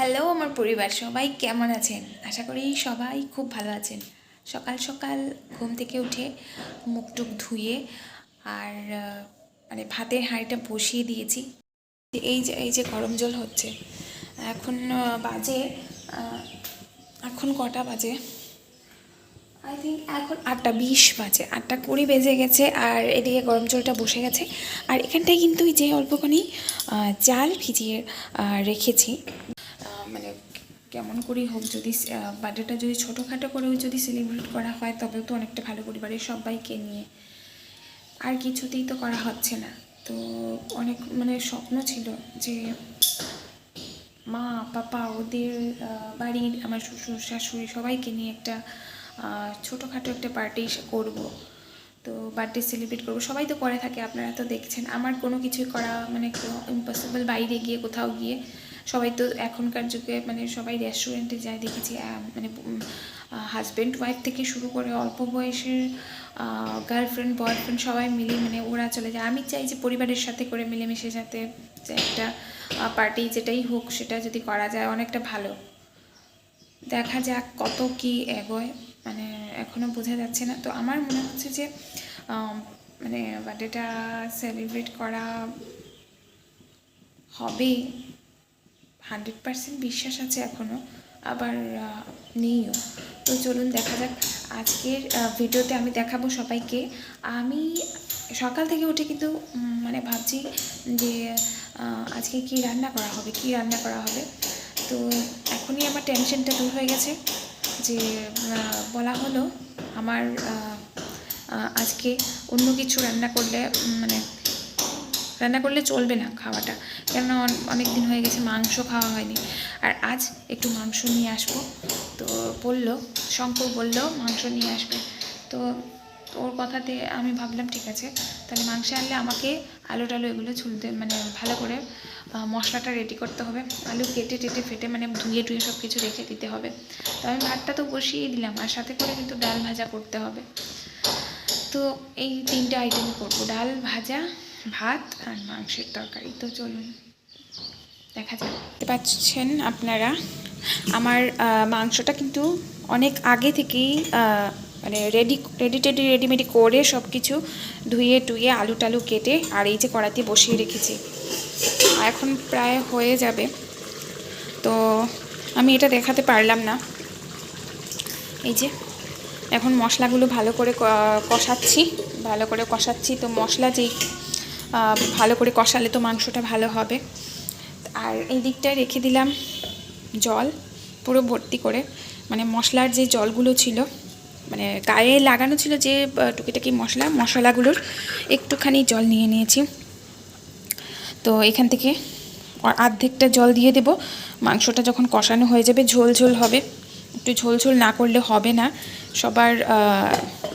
Hello আমার পরিবার, সবাই কেমন আছেন? আশা করি সবাই খুব ভালো আছেন। সকাল সকাল ঘুম থেকে উঠে মুখ টুক ধুয়ে আর মানে ভাতের হাঁড়িটা বসিয়ে দিয়েছি। এই যে এই যে গরম জল হচ্ছে, এখন বাজে এখন কটা বাজে? আই থিঙ্ক এখন আটটা বিশ বাজে, আটটা কুড়ি বেজে গেছে আর এদিকে গরম জলটা বসে গেছে। আর এখানটায় কিন্তু যে অল্পখানি চাল ভিজিয়ে রেখেছি। কেমন করেই হোক যদি বার্থডেটা যদি ছোটোখাটো করেও যদি সেলিব্রেট করা হয়, তবেও তো অনেকটা ভালো পরিবারের সবাইকে নিয়ে। আর কিছুতেই তো করা হচ্ছে না। তো অনেক মানে স্বপ্ন ছিল যে মা, পাপা, ওদের বাড়ির আমার শ্বশুর, শাশুড়ি সবাইকে নিয়ে একটা ছোটোখাটো একটা পার্টি করব। তো বার্থডে সেলিব্রেট করব। সবাই তো করে থাকে, আপনারা তো দেখছেন। আমার কোনো কিছুই করা মানে ইম্পসিবল বাইরে গিয়ে কোথাও গিয়ে সবাই তো এখনকার যুগে মানে সবাই রেস্টুরেন্টে যায় দেখেছি মানে হাজব্যান্ড ওয়াইফ থেকে শুরু করে অল্প বয়সের গার্লফ্রেন্ড বয়ফ্রেন্ড সবাই মিলে মানে ওরা চলে যায়। আমি চাই যে পরিবারের সাথে করে মিলেমিশে যাতে একটা পার্টি যেটাই হোক সেটা যদি করা যায় অনেকটা ভালো। দেখা যাক কত কি এগোয় মানে এখনও বোঝা যাচ্ছে না। তো আমার মনে হচ্ছে যে মানে বার্থডেটা সেলিব্রেট করা হবে হান্ড্রেড পার্সেন্ট বিশ্বাস আছে এখনও আবার নেইও। তো চলুন দেখা যাক আজকের ভিডিওতে আমি দেখাবো সবাইকে। আমি সকাল থেকে উঠে কিন্তু মানে ভাবছি যে আজকে কি রান্না করা হবে, কি রান্না করা হবে। তো এখনই আমার টেনশনটা দূর হয়ে গেছে যে বলা হলো আমার আজকে অন্য কিছু রান্না করলে মানে রান্না করলে চলবে না খাওয়াটা। কেননা অনেক দিন হয়ে গেছে মাংস খাওয়া হয়নি। আর আজ একটু মাংস নিয়ে আসব। তো বলল শঙ্কর বলল মাংস নিয়ে আসবে। তো ওর কথাতে আমি ভাবলাম, ঠিক আছে, তাহলে মাংস আনলে আমাকে আলু টালু এগুলো ছুলতে মানে ভালো করে মশলাটা রেডি করতে হবে। আলু কেটে টেটে ফেটে মানে ধুয়ে টুয়ে সব কিছু রেখে দিতে হবে। তো আমি ভাতটা তো বসিয়ে দিলাম, আর সাথে করে কিন্তু ডাল ভাজা করতে হবে। তো এই তিনটে আইটেম করব, ডাল ভাজা ভাত আর মাংসের তরকারি। তো চলুন, দেখা দেখতে পাচ্ছেন আপনারা, আমার মাংসটা কিন্তু অনেক আগে থেকেই মানে রেডি রেডি টেডি রেডিমেডি করে সব কিছু ধুয়ে টুয়ে আলু টালু কেটে আর এই যে কড়াতে বসিয়ে রেখেছি। এখন প্রায় হয়ে যাবে। তো আমি এটা দেখাতে পারলাম না। এই যে, এখন মশলাগুলো ভালো করে কষাচ্ছি, ভালো করে কষাচ্ছি। তো মশলা যেই ভালো করে কষালে তো মাংসটা ভালো হবে। আর এই দিকটায় রেখে দিলাম জল, পুরো ভর্তি করে। মানে মশলার যে জলগুলো ছিল মানে গায়ে লাগানো ছিল যে টুকিটাকি মশলা, মশলাগুলোর একটুখানি জল নিয়ে নিয়েছি। তো এখান থেকে অর্ধেকটা জল দিয়ে দেব। মাংসটা যখন কষানো হয়ে যাবে, ঝোল ঝোল হবে। একটু ঝোল ঝোল না করলে হবে না। সবার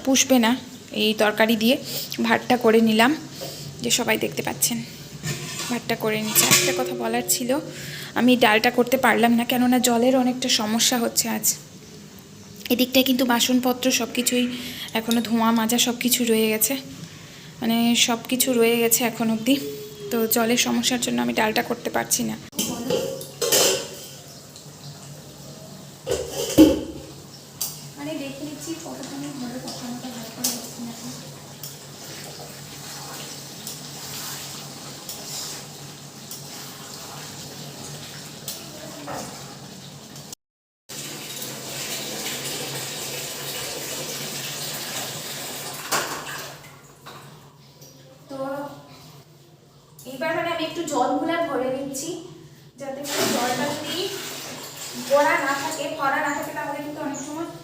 পুষবে না এই তরকারি দিয়ে। ভাতটা করে নিলাম। যে সবাই দেখতে পাচ্ছেন। ভাতটা করে নিচ্ছে। একটা কথা বলার ছিল, আমি ডালটা করতে পারলাম না, কেননা জলের অনেকটা সমস্যা হচ্ছে আজ। এদিকটায় কিন্তু বাসনপত্র সব কিছুই এখনও ধোঁয়া মাজা সব কিছু রয়ে গেছে। মানে সব কিছু রয়ে গেছে এখন অবধি। তো জলের সমস্যার জন্য আমি ডালটা করতে পারছি না আরে দেখে নিচ্ছি কতখানি ভালো কথা মতো ভালো করে হচ্ছে নাকি তো এবার মানে আমি একটু জলগুলা ভরে নিচ্ছি যাতে করে জলটা যদি ভরা না থাকে ভরা না থাকে তাহলে কিন্তু অনেক সময় আহ,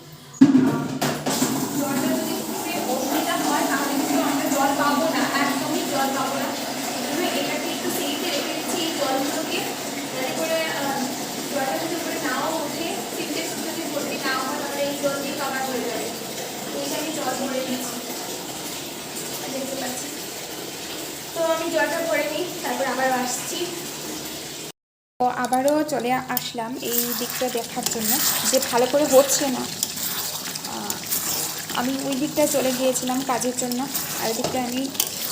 জলটা যদি খুবই অসুবিধা হয় তাহলে কিন্তু আমরা জল পাবো না একদমই জল পাবো না এই জন্য এটাকে একটু সেইতে রেখে দিচ্ছি এই জলগুলোকে যাতে করে আহ, জলটা যদি উপরে নাও ওঠে সিনটেক্স যদি ভর্তি না হয় তাহলে এই জল দিয়ে কভার হয়ে যাবে তো এটা আমি জল ভরে নিচ্ছি দেখতে পাচ্ছি তো আমি জলটা ভরে নিই তারপর আবার আসছি তো আবারও চলে আসলাম এই দিকটা দেখার জন্য। যে ভালো করে হচ্ছে না। আমি ওই দিকটায় চলে গিয়েছিলাম কাজের জন্য। আর দিকটা আমি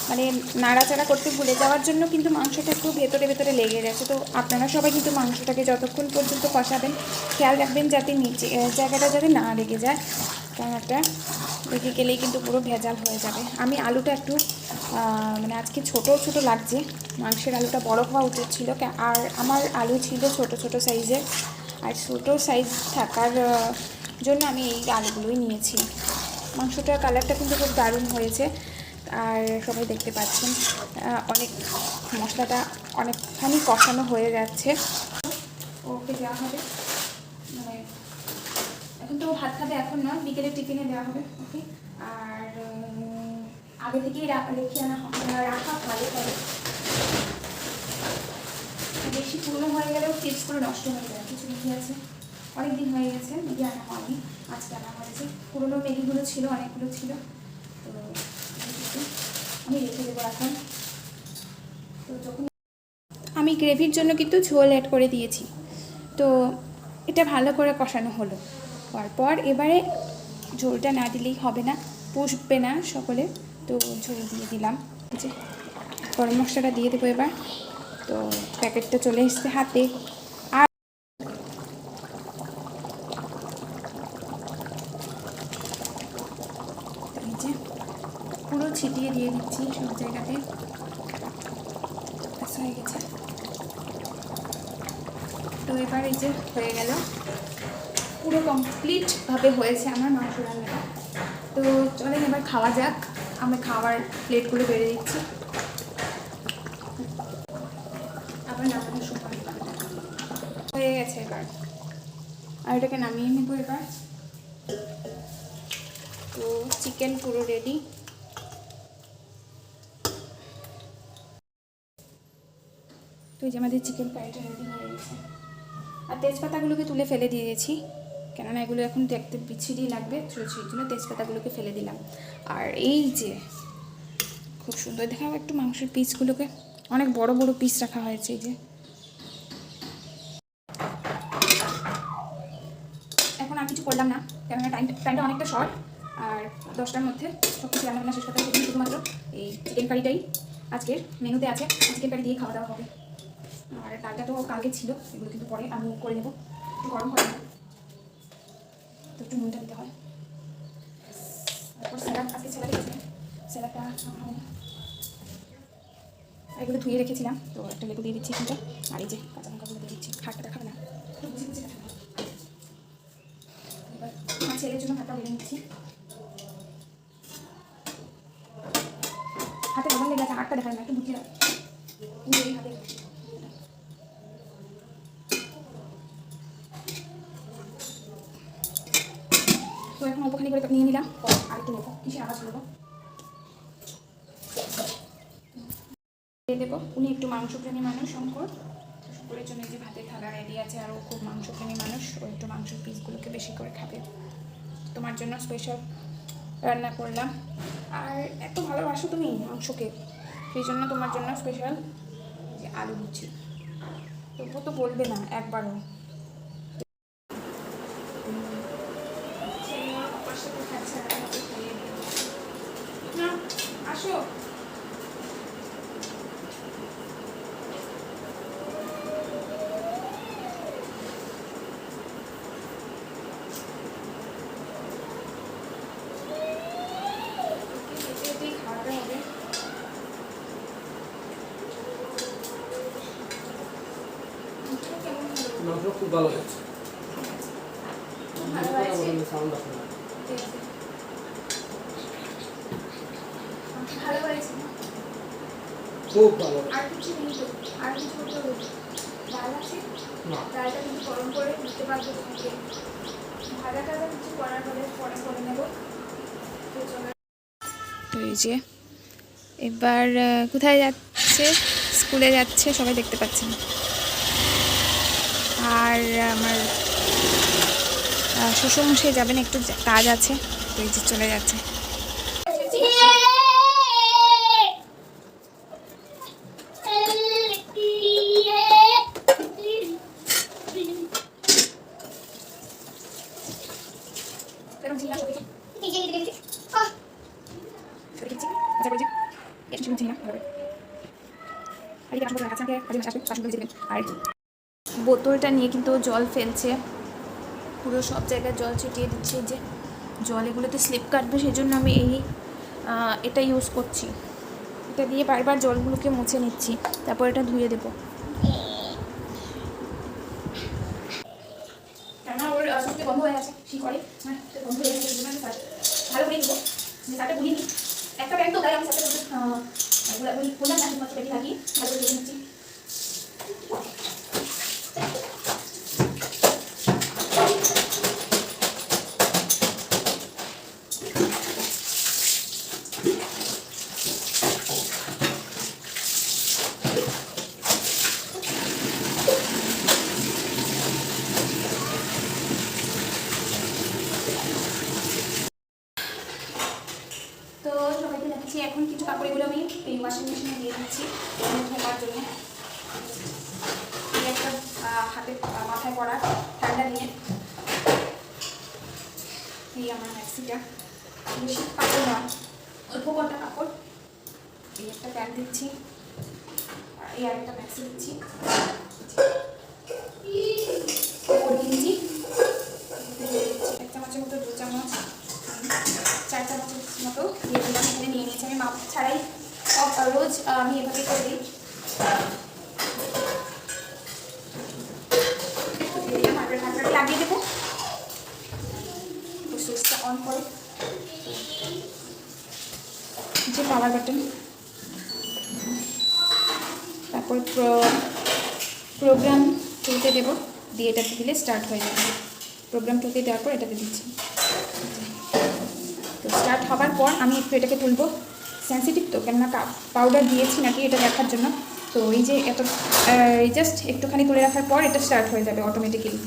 মানে নাড়াচাড়া করতে ভুলে যাওয়ার জন্য কিন্তু মাংসটা একটু ভেতরে ভেতরে লেগে গেছে। তো আপনারা সবাই কিন্তু মাংসটাকে যতক্ষণ পর্যন্ত কষাবেন, খেয়াল রাখবেন যাতে নিচে জায়গাটা যাতে না লেগে যায়। একটা লেগে গেলেই কিন্তু পুরো ভেজাল হয়ে যাবে। আমি আলুটা একটু মানে আজকে ছোট ছোট লাগছে। মাংসের আলুটা বড় হওয়া উচিত ছিল। আর আমার আলু ছিল ছোট ছোট সাইজের। আর ছোটো সাইজ থাকার জন্য আমি এই আলুগুলোই নিয়েছি। মাংসটার কালারটা কিন্তু খুব দারুণ হয়েছে। আর সবাই দেখতে পাচ্ছেন অনেক মশলাটা অনেকখানি কষানো হয়ে যাচ্ছে। ওকে, দেওয়া হবে। মানে এখন তো ভাত খাবে এখন না, বিকেলে টিফিনে দেওয়া হবে। ওকে, আর আগে থেকেই রেখে আনা হ- রাখা ভালো করে বেশি পুরনো হয়ে গেলেও টিপসগুলো নষ্ট হয়ে যায়, কিছু ম্যাগি আছে। অনেক দিন হয়ে গেছে ম্যাগি আনা হয়নি, আজকে আনা হয়েছে। পুরনো ম্যাগিগুলো ছিল, অনেকগুলো ছিল। তো আমি রেখে দেবো এখন। তো যখন আমি গ্রেভির জন্য কিন্তু ঝোল অ্যাড করে দিয়েছি। তো এটা ভালো করে কষানো হলো। তারপর এবারে ঝোলটা না দিলেই হবে না, পুষবে না সকলে। তো ঝোল দিয়ে দিলাম। যে গরম মশলাটা দিয়ে দেবো এবার। তো প্যাকেটটা চলে এসছে হাতে। আর পুরো ছিটিয়ে দিয়ে দিচ্ছি সব জায়গাতে। হয়ে গেছে। তো এবার এই যে হয়ে গেল। পুরো কমপ্লিটভাবে হয়েছে আমার মাংস রান্নাটা। তো চলেন এবার খাওয়া যাক। আমি খাওয়ার প্লেটগুলো বেড়ে দিচ্ছি। আবার নামানোর হয়ে গেছে এবার। আর এটাকে নামিয়ে নেব এবার। তো চিকেন পুরো রেডি তো এই যে আমাদের চিকেন ফ্রাইটা রেডি হয়ে গেছে। আর তেজপাতাগুলোকে তুলে ফেলে দিয়েছি। কেননা এগুলো এখন দেখতে বিচ্ছিরি লাগবে সেই জন্য তেজপাতাগুলোকে ফেলে দিলাম। আর এই যে, খুব সুন্দর দেখাবো একটু মাংসের পিসগুলোকে। অনেক বড় বড় পিস রাখা হয়েছে এই যে। এখন আর কিছু করলাম না, কেননা টাইম টাইমটা অনেকটা শর্ট আর দশটার মধ্যে সব কিছু রান্নাবান্না শেষ করতে হবে শুধুমাত্র এই চিকেন কারিটাই আজকের মেনুতে আছে চিকেন কারি দিয়ে খাওয়া দাওয়া হবে। আর ডালটা তো কালকে ছিল, এগুলো কিন্তু পরে আমি করে নেব গরম করে একটু নুনটা দিতে হয়। তারপর স্যালাড আজকে স্যালাড রেখেছিলাম স্যালাডটা এগুলো ধুয়ে রেখেছিলাম। তো একটা লেবু দিয়ে দিচ্ছি এখানটা আর এই যে কাঁচা লঙ্কাগুলো দিয়ে দিচ্ছি। খাটটা দেখাবে না। একটু বুঝে বুঝে দেখাবে এবার আমার ছেলের জন্য ভাতটা বেড়ে নিচ্ছি হাতে লবণ লেগে আছে হাতটা দেখাবে না একটু বুঝিয়ে দাও এই হাতে তো এখন অল্পখানি করে নিয়ে নিলাম। আর একটু নেব। কিসে আওয়াজ করব? দিয়ে দেবো। উনি একটু মাংসপ্রেমী মানুষ, শঙ্কর। শঙ্করের জন্য যে ভাতের থালা রেডি আছে আর ও খুব মাংসপ্রেমী মানুষ, ও একটু মাংসের পিসগুলোকে বেশি করে খাবে। তোমার জন্য স্পেশাল রান্না করলাম। আর এত ভালোবাসো তুমি মাংসকে, সেই জন্য তোমার জন্য স্পেশাল যে আলু লুচি তবুও তো বলবে না, একবারও ছেলে ওর পাপার সাথে খাচ্ছে আর আমাকে খাইয়ে দিল। না আসো যেতে যেতেই খাওয়াতে হবে মাংসটা কেমন হলো? মাংস খুব ভালো হয়েছে। খুব ভালো হয়েছে? সাউন্ড আসে না। ঠিক আছে। ভালো হয়েছে না? খুব ভালো আর কিছু নেই তো? আর কিছু করতে হবে ডাল আছে? না। ডালটা কিন্তু গরম করে দিতে পারব তোমাকে। ভাজা টাজা কিছু করার হলে পরে করে নেব। তো এই যে এবার কোথায় যাচ্ছে? স্কুলে যাচ্ছে সবাই দেখতে পাচ্ছেন আর আমার শ্বশুর শ্বশুরমশাই যাবেন একটু কাজ আছে তো এই যে চলে যাচ্ছে এরকম ছিল না, সরে গেছি। সরে গেছি। আচ্ছা, করেছি। একটু শুনছি। আপনাকে কাজে মাসে আসবে পাঁচশো দিয়ে দেবেন আর বোতলটা নিয়ে কিন্তু ও জল ফেলছে। পুরো সব জায়গায় জল ছিটিয়ে দিচ্ছে। যে জল, এগুলোতে স্লিপ কাটবে সেই জন্য আমি এই এটা ইউজ করছি। এটা দিয়ে বারবার জলগুলোকে মুছে নিচ্ছি। তারপর এটা ধুয়ে দেবো। বন্ধ হয়ে আছে। সে হয়ে যে স্যারটা বুঝিনি একটা ব্যাগ তো তাই আমি বলতে বললাম না, শুধুমাত্র থাকি ভালো করে নিচ্ছি তো সবাইকে দেখাচ্ছি এখন কিছু কাপড় এগুলো আমি এই ওয়াশিং মেশিনে দিয়ে দিচ্ছি ধোয়ার জন্য এই একটা আহ, হাতে আহ, মাথায় পড়া ঠান্ডা নিয়ে অল্প কটা কাপড়। এই একটা প্যান্ট দিচ্ছি। এই আরেকটা ম্যাক্সি দিচ্ছি। চামচের মতো, দু চামচ চার চামচের মতো দিয়ে নিয়ে নিয়েছি আমি মাপ ছাড়াই। রোজ আমি এভাবে করে দিই। লাগিয়ে দেবো। অন করে। যে পাওয়ার বাটন তারপর প্রোগ্রাম চলতে দেবো। দিয়ে এটাতে দিলে স্টার্ট হয়ে যাবে। প্রোগ্রাম চলতে দেওয়ার পর এটাতে দিচ্ছি। তো স্টার্ট হবার পর আমি একটু এটাকে তুলবো। সেন্সিটিভ তো, কেননা পাউডার দিয়েছি নাকি এটা দেখার জন্য। তো এই যে এত জাস্ট একটুখানি তুলে রাখার পর এটা স্টার্ট হয়ে যাবে অটোমেটিক্যালি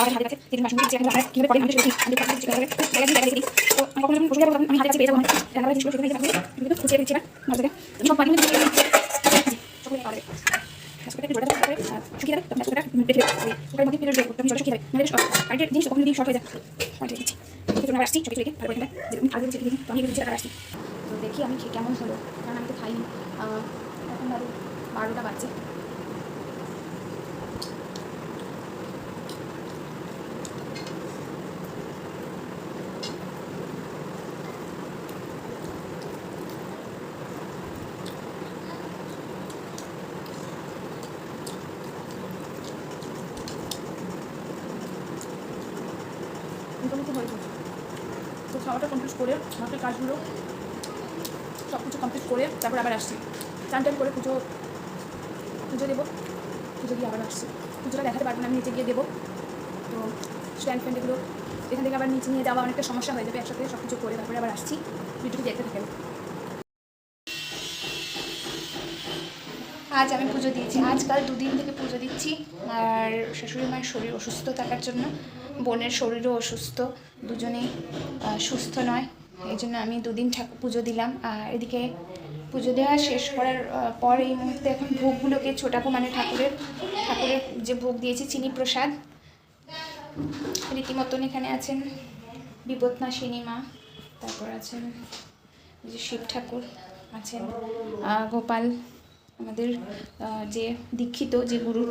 আমাদের হাতে আমরা আমাদের শুধু আমি দিয়ে তো আমি কাছে মানে সেখানে যাব, কিন্তু গুছিয়ে দিচ্ছি না মজা সব পানি দেবো। যাবে নাহলে কারেন্টের জিনিস কখনো যদি শর্ট হয়ে যায়। পাল্টে দিচ্ছি কিছু না আসছি সব রেখে ভালো করে দিই তো দেখি আমি কেমন হলো। কারণ আমি তো খাইনি। এখন বারোটা বাজছে মোটামুটি হয়ে গেছে তো খাওয়াটা কমপ্লিট করে মাঠের কাজগুলো সব কিছু কমপ্লিট করে তারপর আবার আসছি। চান টান করে পুজো পুজো দেবো, পুজো দিয়ে আবার আসছি। পুজোটা দেখাতে পারব না, আমি নিচে গিয়ে দেবো। তো স্ট্যান্ড ফ্যান্ড এগুলো, এখান থেকে আবার নিচে নিয়ে যাওয়া অনেকটা সমস্যা হয়ে যাবে একসাথে সব কিছু করে তারপরে আবার আসছি। ভিডিওটি দেখতে থাকেন। আজ আমি পুজো দিয়েছি। আজকাল দুদিন থেকে পুজো দিচ্ছি। আর শাশুড়ি মায়ের শরীর অসুস্থ থাকার জন্য। বোনের শরীরও অসুস্থ, দুজনেই সুস্থ নয়। এই জন্য আমি দুদিন ঠাকুর পুজো দিলাম। আর এদিকে পুজো দেওয়া শেষ করার পর এই মুহূর্তে এখন ভোগগুলোকে ছোটাকো মানে ঠাকুরের ঠাকুরের যে ভোগ দিয়েছি, চিনি প্রসাদ। রীতিমতন এখানে আছেন বিপদনাশিনী মা তারপর আছেন যে শিব ঠাকুর, আছেন গোপাল, আমাদের যে দীক্ষিত, যে গুরু,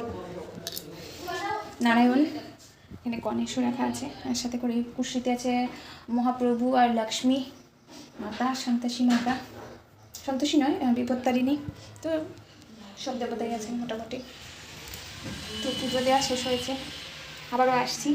নারায়ণ এখানে গণেশ রাখা আছে। আর সাথে করে কুর্সিতে আছে মহাপ্রভু আর লক্ষ্মী মাতা, সন্তোষী মাতা। সন্তোষী নয় বিপত্তারিণী। তো সব দেবতাই আছেন মোটামুটি। তো পুজো দেওয়া শেষ হয়েছে। আবারও আসছি।